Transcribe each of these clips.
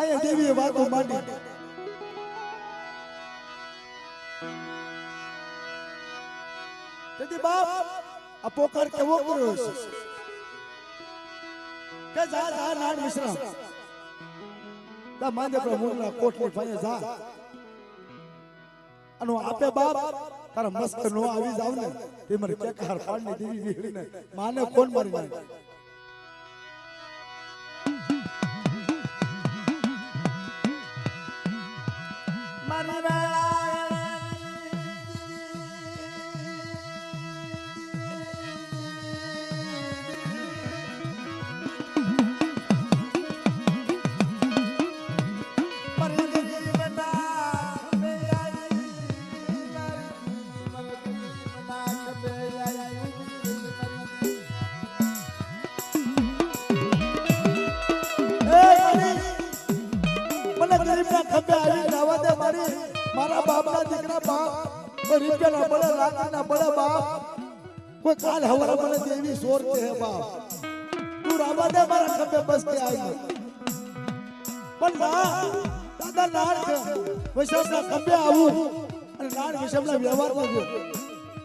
આયા દેવીએ વાતો માંડી? તેથી બાપ આ પોકાર કેવો કર્યો છે કે જા જા નાન મિશ્રા તા માંદે પ્રભુના કોટલી ફાયે જા. અને આપે બાપ તારા મસ્ત નો આવી જાવ ને. તે મને કે હાર પાડની દેવી વિહળી ને માને કોણ મારી નાખે? દીકરા બાપ કોઈ રૂપિયાના બળે લાકડીના બળે બાપ. કોઈ કાલ હવારે મને દેવી સોર કે હે બાપ, તું રાવા દે મારા ખભે બસ કે આવી પણ ના, દાદા નાળ છે. ના ખભે આવું અને લાડ વિષમ ના વ્યવહાર કરજો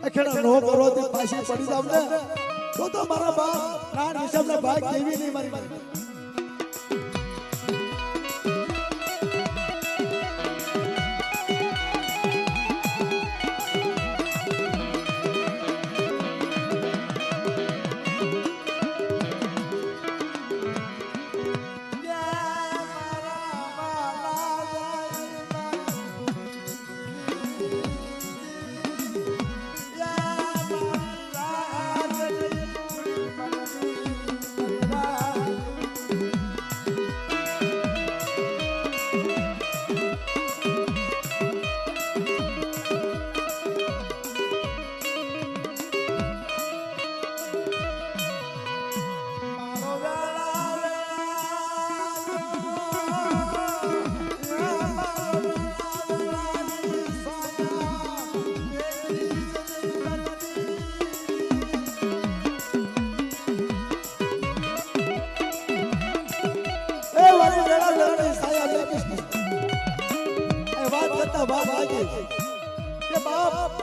અખેડા નો કરો તે પાછી પડી જાવ ને, તો તો મારા બાપ, લાડ વિષમ ના ભાગ દેવી નહીં મારી. કે બાપ,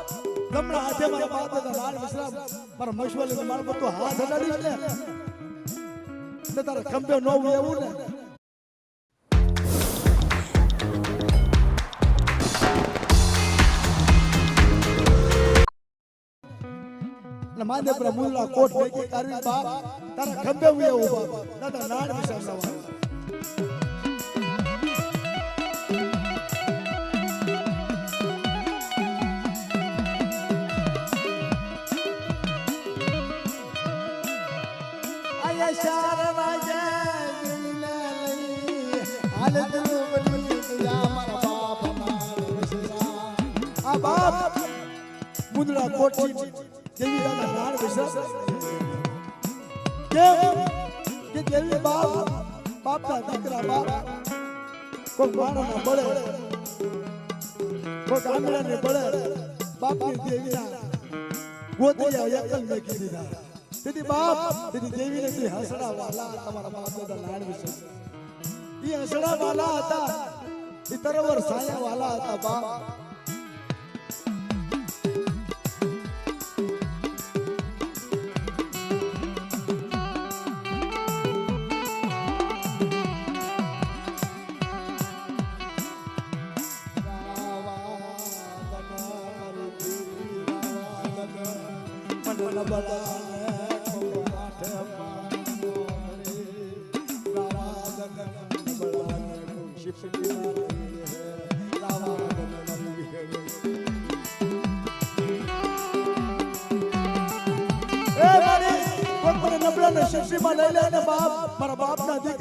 ગમણા હાથે મારા બાપ હતા લાલ વિશ્રામ. મારા મશવલી મારા પર હાથ અડાડીશ ને તે તારા ખંભે નો એવું ને. અને પર મુલ્લા કોટ ભેગી કરવી બાપ, તારા ખંભે હોય ઊભા દાદા નાળ વિશ્રામ મુંદડા કોઠી દેવી દાદા નાળ વિશે કેમ? કે દેવી બાપ, બાપના દીકરા બાપ કોઈ માણસના બળે કોઈ ગામડાને બળે, બાપની દેવીના ગોતિયા એકલ મેકી દીધા. તેથી બાપ, તેથી દેવીને તે હસડા વાલા તમારા બાપ દાદા લાડ વિશે એ હસડા વાલા હતા, એ તરવર સાયા વાલા હતા બાપ. નબળાને શિક્ષીમાં લઈ લે ને બાપ, મારા ને કે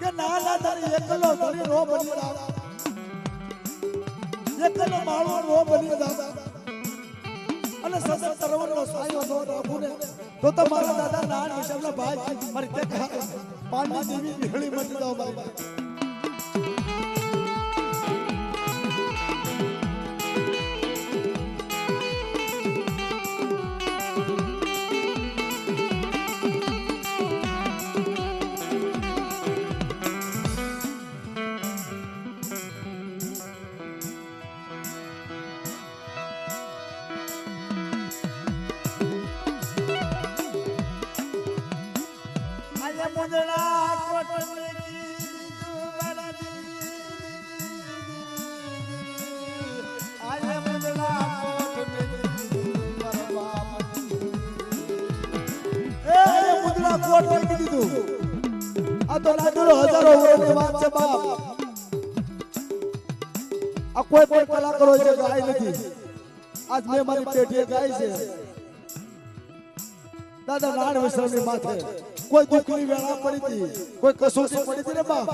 કે ના ના, તારી નો બની રાવ નો બની દાદા અને સસર તરવરનો સાયો નો રાખું ને. તો તો મારા દાદા નાન વિશાલના ભાઈ મારી તે પાણી દેવી વિહળી મટી જાવ ભાઈ આ તો લાગેલો હજારો વર્ષની વાત છે બાપ આ કોઈ પણ કલાકારો છે ગાય નથી દાદા નાણ વિશ્રામની માથે કોઈ દુઃખની વેળા પડી હતી, કોઈ કસોટી પડી હતી ને બાપ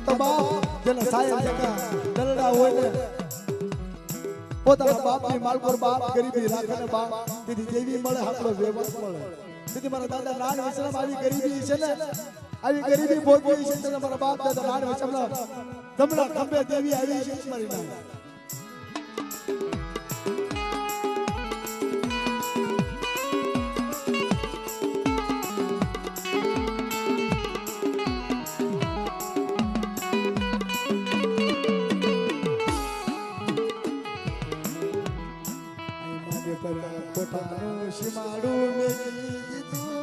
તો બાપ જેને જગા દલડા હોય ને પોતાના બાપની માલકોર બાપ ગરીબી રાખે ને બાપ તેથી જેવી મળે આપણો વ્યવહાર મળે તેથી મારા દાદા નાન વિશ્રામ આવી ગરીબી છે ને આવી ગરીબી ભોગવી છે મારા બાપ દાદા નાન વિશ્રામ જમણા ખંભે દેવી આવી છે મારી નાન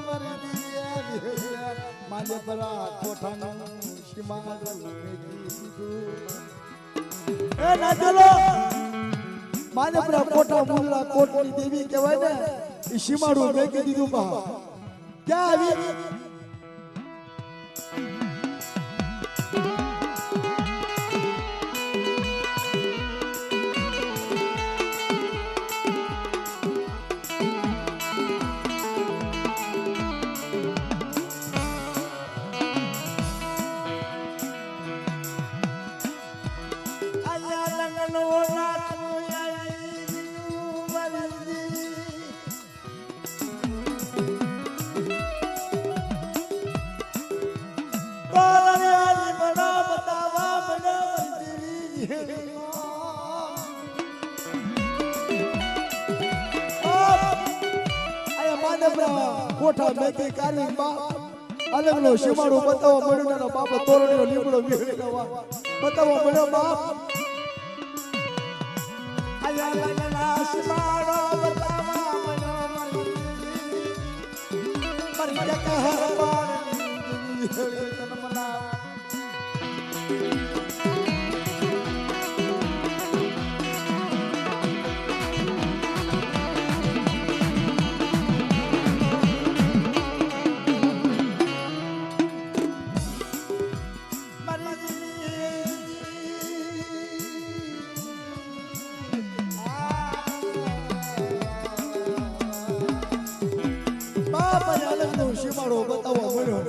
મારી દિયા વિહૈયા. માગે પર કોઠાનું મેલી માને પર કોઠા મુંદડા કોટની દેવી કહેવાય ને, એ સીમાડું મેકી દીધું બા ક્યાં આવી કોઠા મેકી કાલી બાપ. અલગનો શિમાડો બતાવો મળ્યું એનો બાપ તોરણીનો લીમડો વીહળી બતાવો મળ્યો બાપ. આયા શિમાડો બતાવા બનો મરજી મરી જકા હરબાની તન મના બાપ અને અલગનો સીમાડો બતાવવા મળ્યો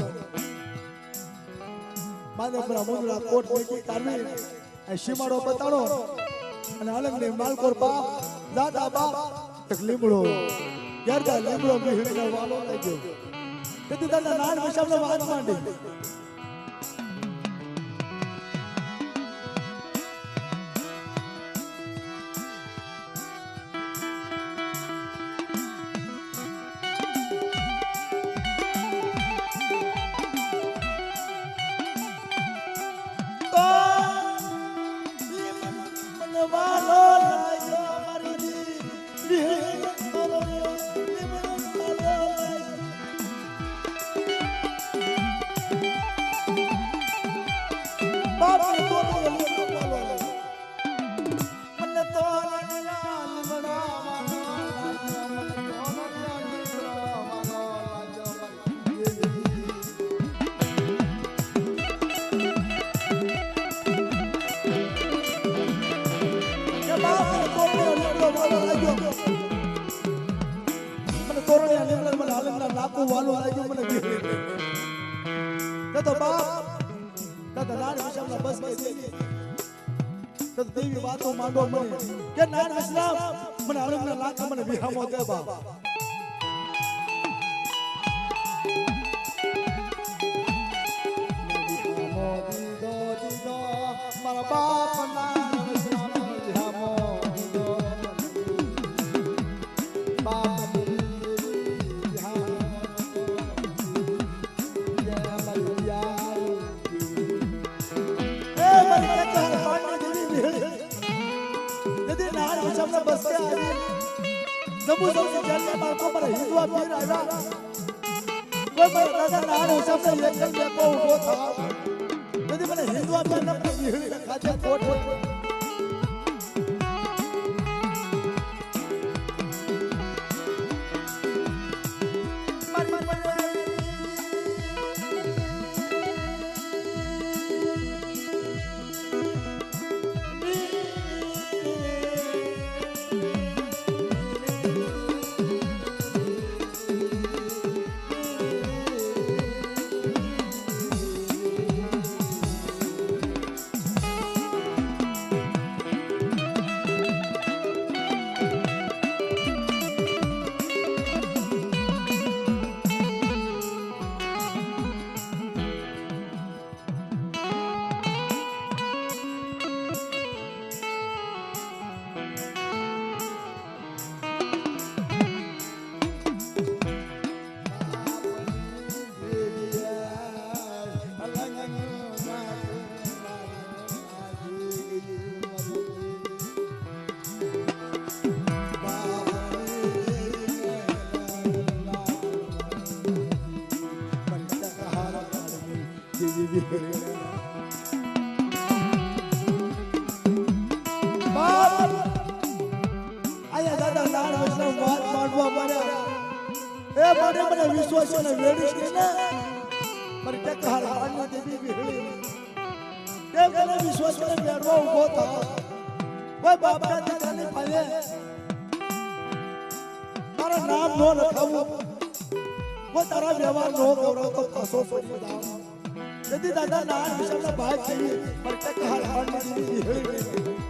માધવપુરા મુંદરા કોટ મેકી કાઢવી. આ સીમાડો બતાડો અને અલગને માલકોર બાપ દાદા બાપ એક લીમડો ગરદા લીમડો તને નાન વિશામને વાત માંડી નાન વિશ્રામ મને હાલના લાખ મને વિહામો દે બાપ હિન્દુ બાપ મળ્યા એ મને મને વિશ્વાસ છે ને વેડીશ કે ને. મારી ટકહાર હાડની દેવી વિહળી તે મને વિશ્વાસ મને બેડવા દાદા ના વિષયના ભાગ થઈ મારી ટકહાર હાડની દેવી વિહળી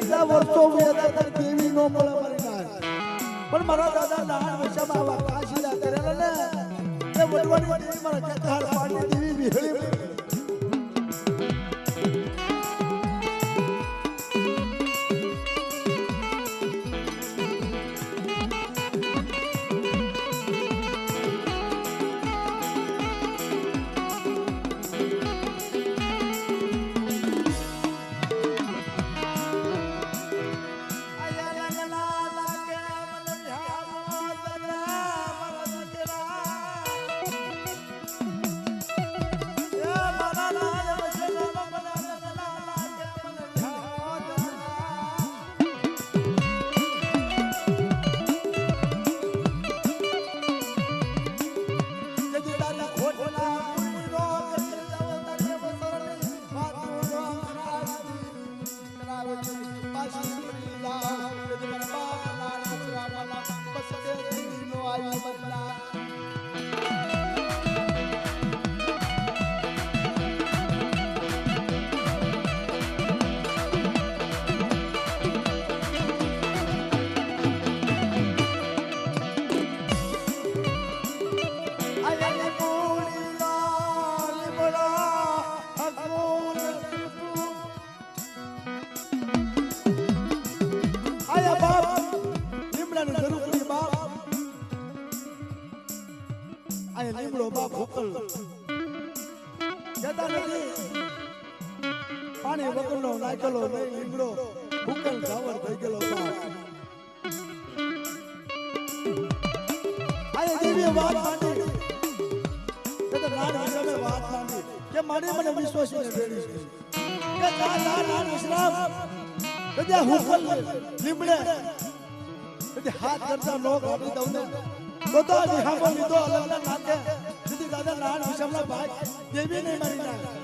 કરતા વર્ષો દેવી નો મળે મારી પણ મારા દાદા નાના વૈશામાં કાશીલા કરેલા ને એ વડવાની મારા કેકાર પાણી દેવી જતા નથી. પાણી વગરનો નાખેલો હાથ કરતા નો કાઢી દઉં ને તો અલગ નાખે. દાદા નાન વિષમના ભાઈ. દેવી નહીં મારી જાય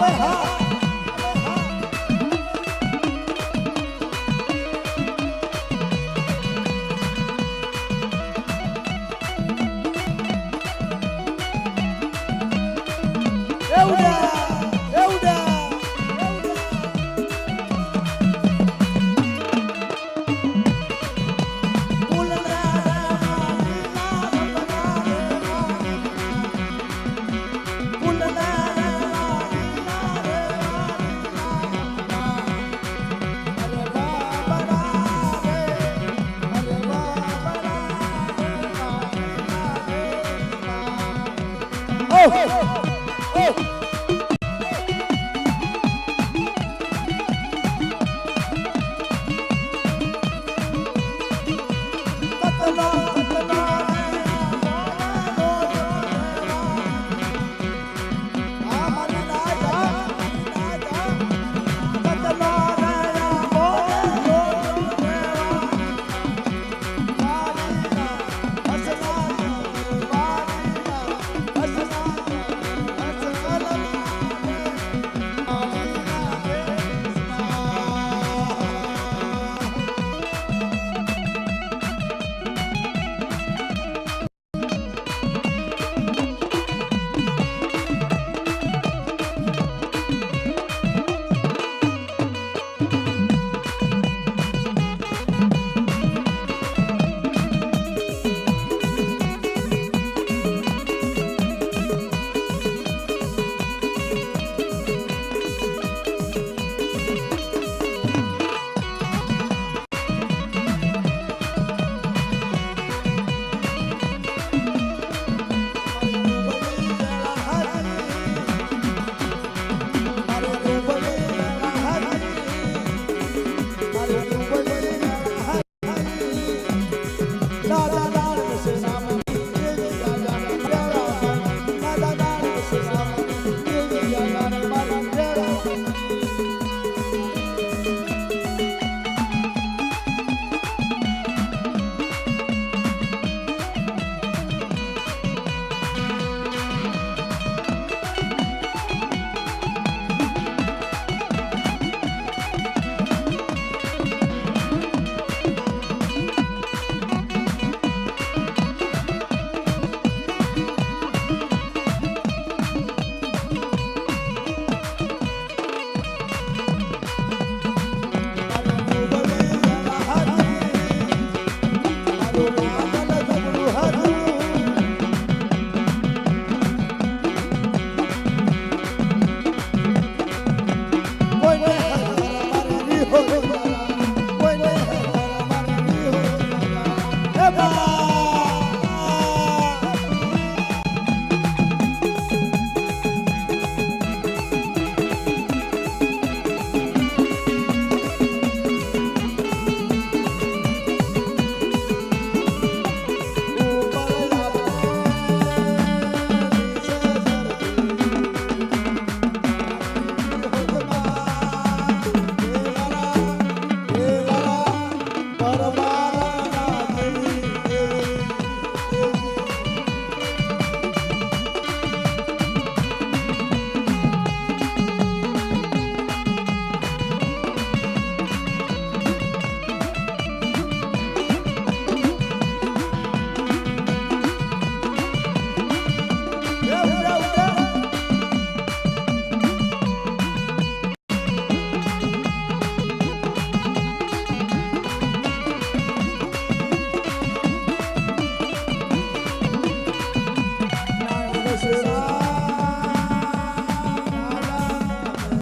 好不？